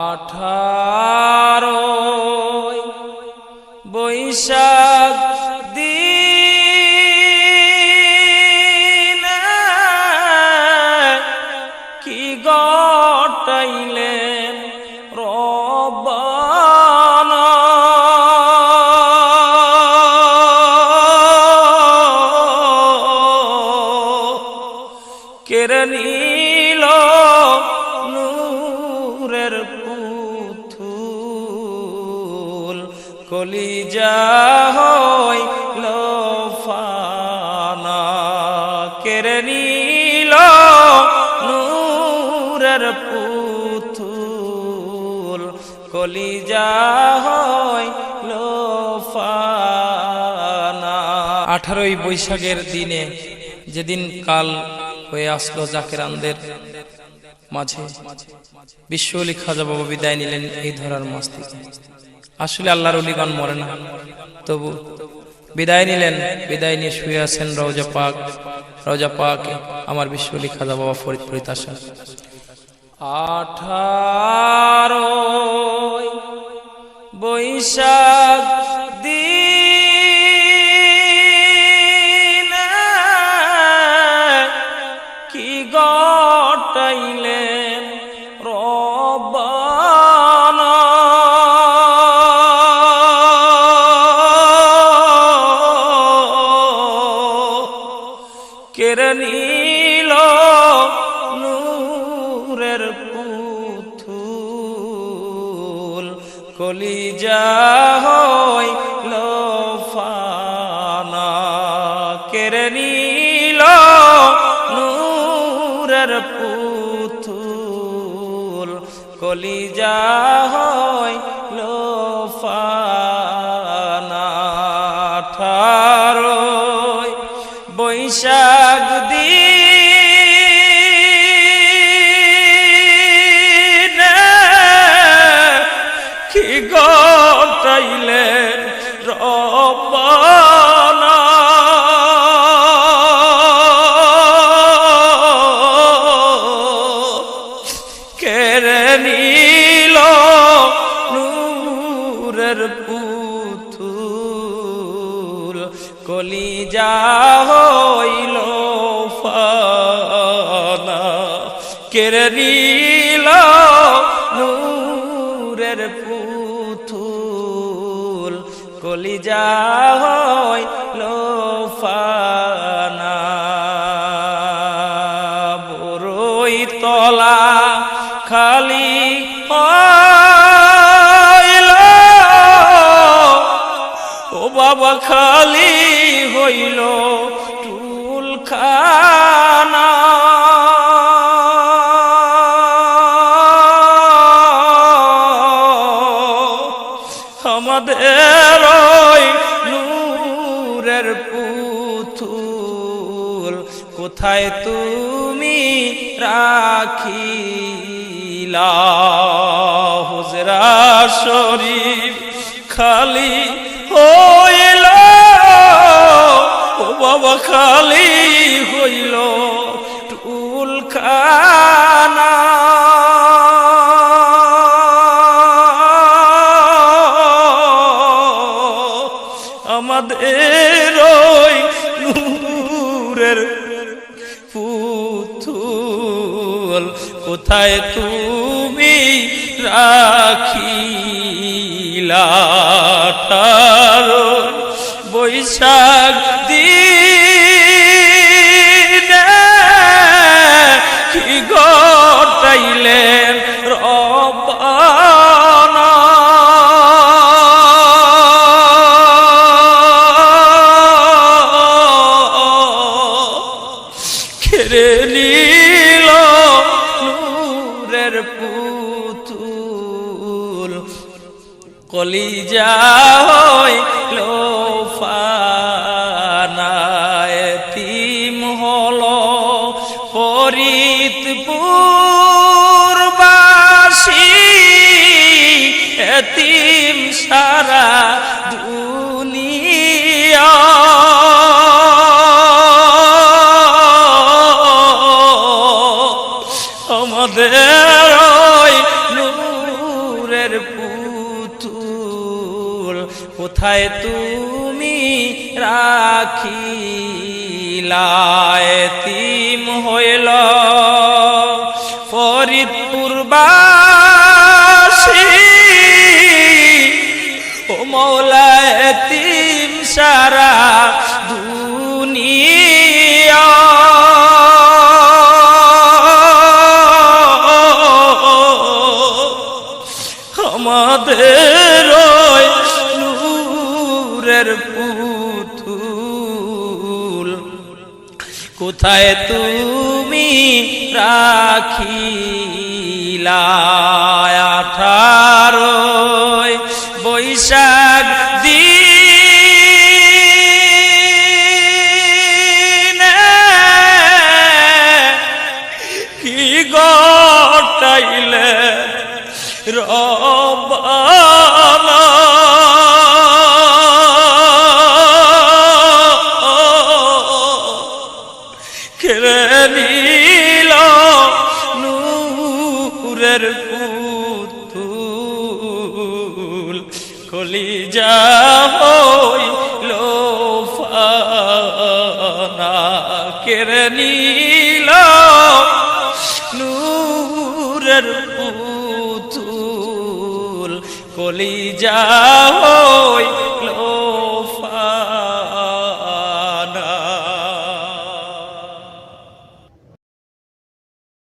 আঠারো বৈশাখ দিন কি গটাইলেন রবানা কেড়ে কলিজা হইল ফানা কেড়ে নিল নূরের পুতুল। কলিজা হইল ফানা আঠারোই বৈশাখের দিনে যেদিন কাল হয়ে আসলো জাকেরানদের মাঝে বিশ্ব অলি খাজা বাবা বিদায় নিলেন এই ধরার মাস্তি আসলে আল্লাহর অলিগণ মরে না। তবু বিদায় নিলেন, বিদায় নিয়ে শুয়ে আছেন রওজা পাক। রওজা পাক আমার বিশ্বলি খাজা বাবা ফরিদ ফরিদ আসা আঠারো বৈশাখ কেড়ে নিল নূরের পুতুল, কলিজা হইল ফানা। কেড়ে নিল নূরের পুতুল, কলিজা হইল ফানা। ঠারোই বৈশাখ কলিজা হইল ফানা, কেড়ে নিল নূরের পুতুল, কলিজা হইল ফানা। বড়ই তলা খালি বাবা খালি হইল টুল খানা আমাদের নূরের পুতুল কোথায় তুমি রাখিলা? হুজরা শরীফ খালি হইল ও বাবা খালি হইল টুল আমাদের ওই নূরের পুতুল কোথায় তুমি রাখিলা? বৈশাখ খেরে নীল নূরের পুতুল কলিজা হইল পুতুল কোথায় তুমি রাখিলায় তিম হইল? ফরিদপুরবাসী ও মৌলায়তিম সারা কোথায় তুমি রাখিলা? আঠারো বৈশাখ দিন কলিজা হইল ফানা কেড়ে নিল পুতুল কলিজা হই